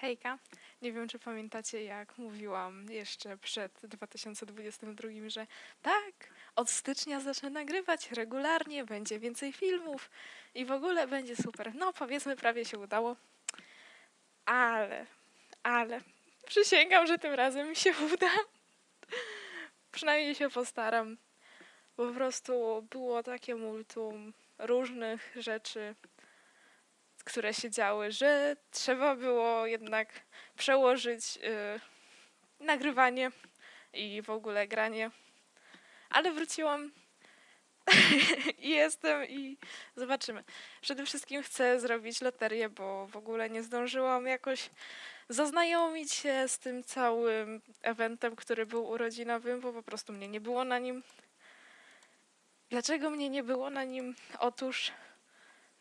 Hejka. Nie wiem, czy pamiętacie, jak mówiłam jeszcze przed 2022, że tak, od stycznia zacznę nagrywać regularnie, będzie więcej filmów i w ogóle będzie super. No, powiedzmy, prawie się udało. Ale, ale, przysięgam, że tym razem mi się uda. Przynajmniej się postaram. Po prostu było takie multum różnych rzeczy, które się działy, że trzeba było jednak przełożyć y, nagrywanie i w ogóle granie. Ale wróciłam i jestem i zobaczymy. Przede wszystkim chcę zrobić loterię, bo w ogóle nie zdążyłam jakoś zaznajomić się z tym całym eventem, który był urodzinowym, bo po prostu mnie nie było na nim. Dlaczego mnie nie było na nim? Otóż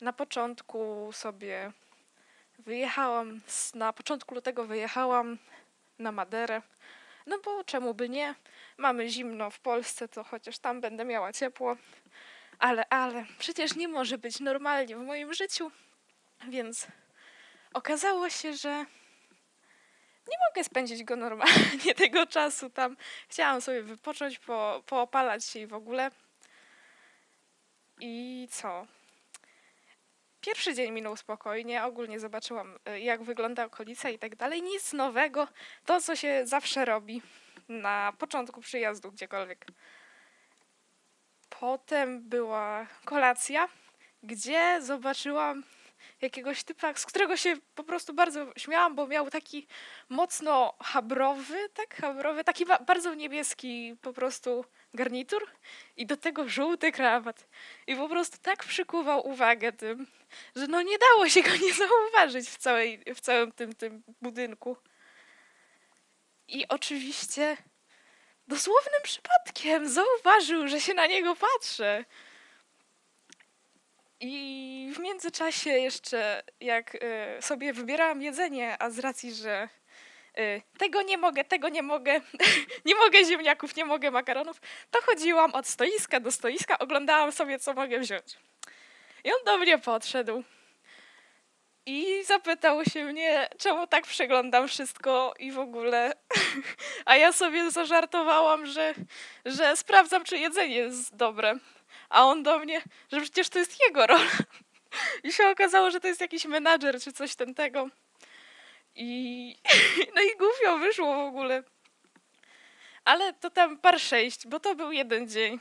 na początku sobie wyjechałam, na początku lutego wyjechałam na Maderę. No bo czemu by nie? Mamy zimno w Polsce, to chociaż tam będę miała ciepło. Ale, ale, przecież nie może być normalnie w moim życiu. Więc okazało się, że nie mogę spędzić go normalnie tego czasu tam. Chciałam sobie wypocząć, po, poopalać się i w ogóle. I co? Pierwszy dzień minął spokojnie, ogólnie zobaczyłam y, jak wygląda okolica i tak dalej. Nic nowego, to co się zawsze robi na początku przyjazdu gdziekolwiek. Potem była kolacja, gdzie zobaczyłam jakiegoś typa, z którego się po prostu bardzo śmiałam, bo miał taki mocno habrowy, tak, habrowy, taki ba- bardzo niebieski po prostu garnitur i do tego żółty krawat. I po prostu tak przykuwał uwagę tym, że no nie dało się go nie zauważyć w, całej, w całym tym, tym budynku. I oczywiście dosłownym przypadkiem zauważył, że się na niego patrzę. I w międzyczasie jeszcze, jak y, sobie wybierałam jedzenie, a z racji, że y, tego nie mogę, tego nie mogę, nie mogę ziemniaków, nie mogę makaronów, to chodziłam od stoiska do stoiska, oglądałam sobie, co mogę wziąć. I on do mnie podszedł i zapytał się mnie, czemu tak przeglądam wszystko i w ogóle. A ja sobie zażartowałam, że, że sprawdzam, czy jedzenie jest dobre. A on do mnie, że przecież to jest jego rola. I się okazało, że to jest jakiś menadżer czy coś ten tego. I no i głupio wyszło w ogóle. Ale to tam par sześć, bo to był jeden dzień.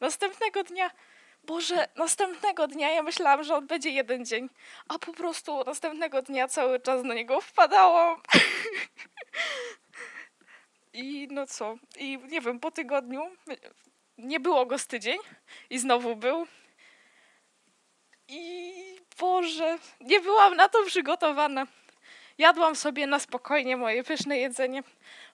Następnego dnia, Boże, następnego dnia ja myślałam, że on będzie jeden dzień, a po prostu następnego dnia cały czas na niego wpadałam. I no co? I nie wiem, po tygodniu nie było go z tydzień i znowu był. I Boże, nie byłam na to przygotowana. Jadłam sobie na spokojnie moje pyszne jedzenie.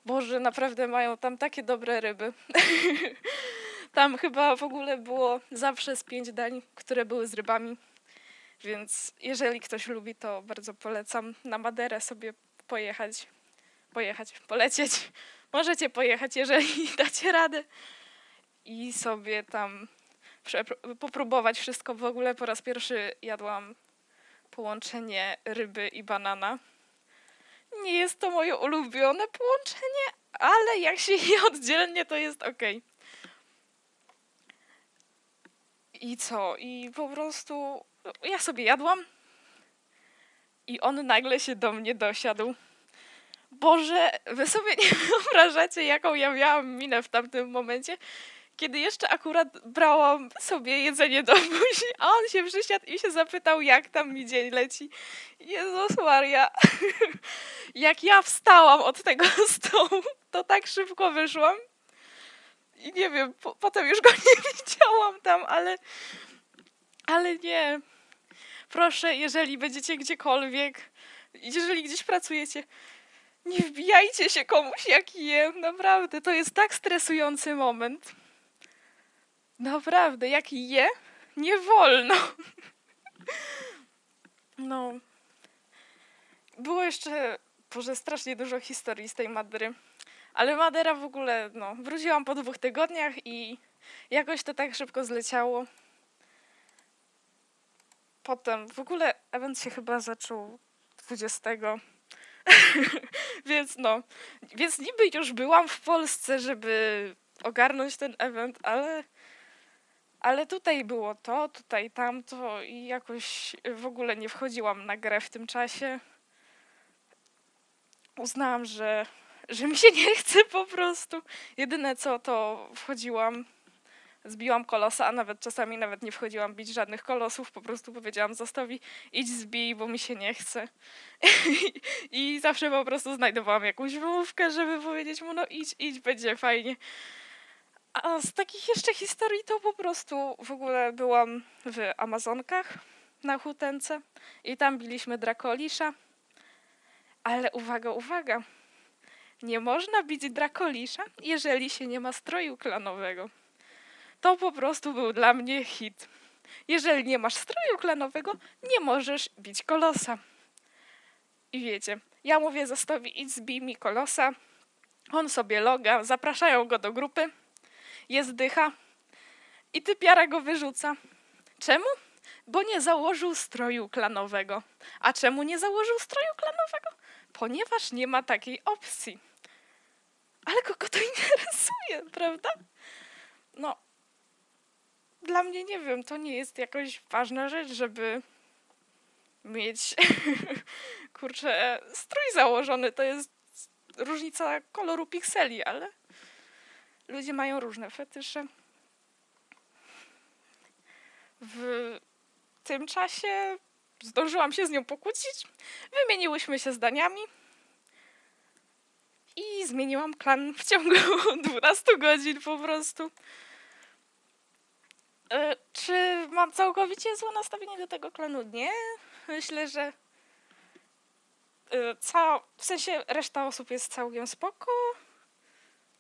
Boże, naprawdę mają tam takie dobre ryby. Tam chyba w ogóle było zawsze z pięć dań, które były z rybami. Więc jeżeli ktoś lubi, to bardzo polecam na Maderę sobie pojechać. Pojechać, polecieć. Możecie pojechać, jeżeli dacie radę. I sobie tam popróbować wszystko. W ogóle po raz pierwszy jadłam połączenie ryby i banana. Nie jest to moje ulubione połączenie, ale jak się je oddzielnie, to jest okej. I co? I po prostu ja sobie jadłam i on nagle się do mnie dosiadł. Boże, wy sobie nie wyobrażacie, jaką ja miałam minę w tamtym momencie, kiedy jeszcze akurat brałam sobie jedzenie do buzi, a on się przysiadł i się zapytał, jak tam mi dzień leci. Jezus Maria. Jak ja wstałam od tego stołu, to tak szybko wyszłam. I nie wiem, po, potem już go nie widziałam tam, ale, ale nie. Proszę, jeżeli będziecie gdziekolwiek, jeżeli gdzieś pracujecie, nie wbijajcie się komuś jak jem. Naprawdę, to jest tak stresujący moment. Naprawdę, jak je, nie wolno. No. Było jeszcze, Boże, strasznie dużo historii z tej Madry. Ale Madera w ogóle, no, wróciłam po dwóch tygodniach i jakoś to tak szybko zleciało. Potem w ogóle event się chyba zaczął 20. Więc no, więc niby już byłam w Polsce, żeby ogarnąć ten event, ale, ale tutaj było to, tutaj tamto i jakoś w ogóle nie wchodziłam na grę w tym czasie. Uznałam, że, że mi się nie chce po prostu. Jedyne co, to wchodziłam, zbiłam kolosa, a nawet czasami nawet nie wchodziłam bić żadnych kolosów, po prostu powiedziałam Zostowi, idź zbij, bo mi się nie chce. I zawsze po prostu znajdowałam jakąś wymówkę, żeby powiedzieć mu, no idź, idź, będzie fajnie. A z takich jeszcze historii to po prostu w ogóle byłam w Amazonkach na hutence i tam biliśmy Drakolisza. Ale uwaga, uwaga. Nie można bić Drakolisza, jeżeli się nie ma stroju klanowego. To po prostu był dla mnie hit. Jeżeli nie masz stroju klanowego, nie możesz bić kolosa. I wiecie, ja mówię Zostowi, idź zbij mi kolosa. On sobie loga, zapraszają go do grupy. Jest dycha. I typiara go wyrzuca. Czemu? Bo nie założył stroju klanowego. A czemu nie założył stroju klanowego? Ponieważ nie ma takiej opcji. Ale kogo to interesuje, prawda? No, dla mnie nie wiem, to nie jest jakoś ważna rzecz, żeby mieć kurczę strój założony. To jest różnica koloru pikseli, ale ludzie mają różne fetysze. W tym czasie zdążyłam się z nią pokłócić. Wymieniłyśmy się zdaniami. I zmieniłam klan w ciągu 12 godzin po prostu. E, Czy mam całkowicie złe nastawienie do tego klanu? Nie. Myślę, że e, ca- w sensie reszta osób jest całkiem spoko.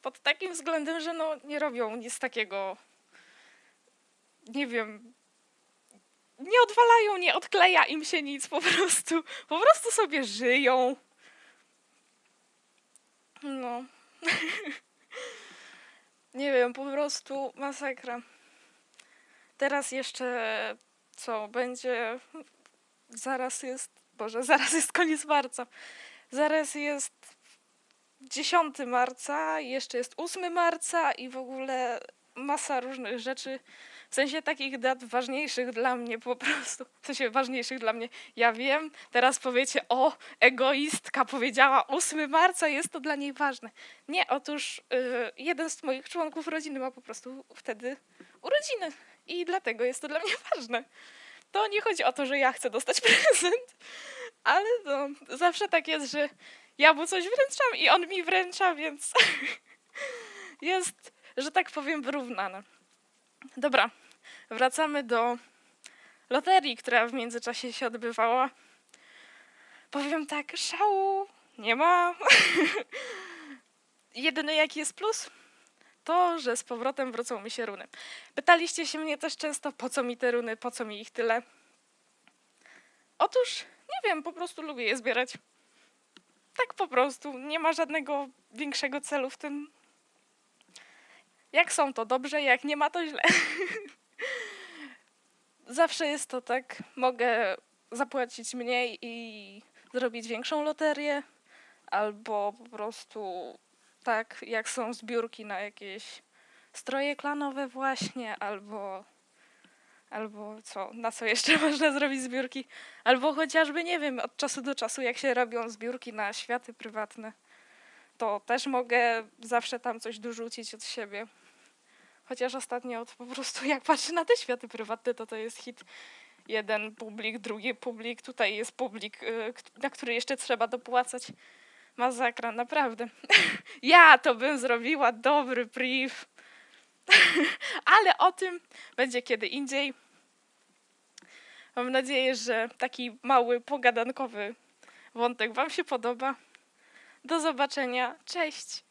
Pod takim względem, że no nie robią nic takiego. Nie wiem. Nie odwalają, nie odkleja im się nic po prostu. Po prostu sobie żyją. No. nie wiem, po prostu masakra. Teraz jeszcze co będzie? Zaraz jest, Boże, zaraz jest koniec marca. Zaraz jest 10 marca, jeszcze jest 8 marca i w ogóle masa różnych rzeczy. W sensie takich dat ważniejszych dla mnie po prostu. W sensie ważniejszych dla mnie. Ja wiem, teraz powiecie, o, egoistka powiedziała 8 marca, jest to dla niej ważne. Nie, otóż y, jeden z moich członków rodziny ma po prostu wtedy urodziny. I dlatego jest to dla mnie ważne. To nie chodzi o to, że ja chcę dostać prezent, ale no, zawsze tak jest, że ja mu coś wręczam i on mi wręcza, więc jest, że tak powiem, wyrównane. Dobra, wracamy do loterii, która w międzyczasie się odbywała. Powiem tak, szału nie ma. Jedyny jaki jest plus? To, że z powrotem wrócą mi się runy. Pytaliście się mnie też często, po co mi te runy, po co mi ich tyle. Otóż, nie wiem, po prostu lubię je zbierać. Tak po prostu, nie ma żadnego większego celu w tym. Jak są to dobrze, jak nie ma to źle. Zawsze jest to tak, mogę zapłacić mniej i zrobić większą loterię, albo po prostu tak, jak są zbiórki na jakieś stroje klanowe właśnie, albo albo co, na co jeszcze można zrobić zbiórki, albo chociażby, nie wiem, od czasu do czasu, jak się robią zbiórki na światy prywatne, to też mogę zawsze tam coś dorzucić od siebie. Chociaż ostatnio od, po prostu jak patrzę na te światy prywatne, to to jest hit jeden publik, drugi publik, tutaj jest publik, y, na który jeszcze trzeba dopłacać. Masakra, naprawdę. ja to bym zrobiła dobry priv. Ale o tym będzie kiedy indziej. Mam nadzieję, że taki mały, pogadankowy wątek Wam się podoba. Do zobaczenia. Cześć!